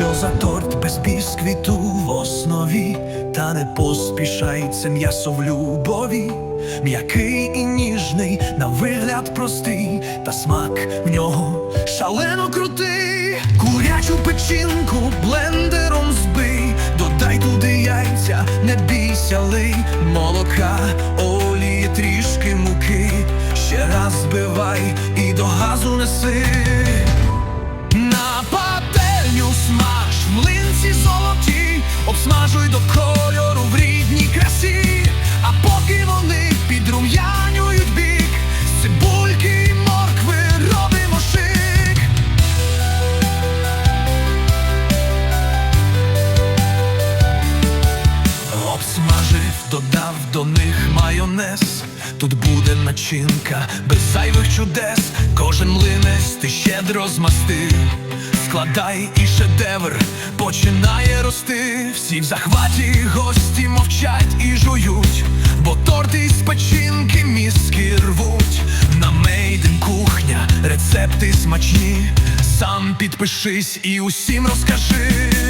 що за торт без бісквіту в основі, та не поспішається м'ясо в любові, м'який і ніжний, на вигляд простий, та смак в нього шалено крутий, курячу печінку блендером збий, додай туди яйця, не бійся лий. Молока, олії трішки муки, ще раз збивай і до газу неси. До них майонез. Тут буде начинка без зайвих чудес. Кожен млинець ти щедро змастив. Складай і шедевр починає рости. Всі в захваті гості мовчать і жують, бо торти з печінки мізки рвуть. На мейден кухня, рецепти смачні. Сам підпишись і усім розкажи.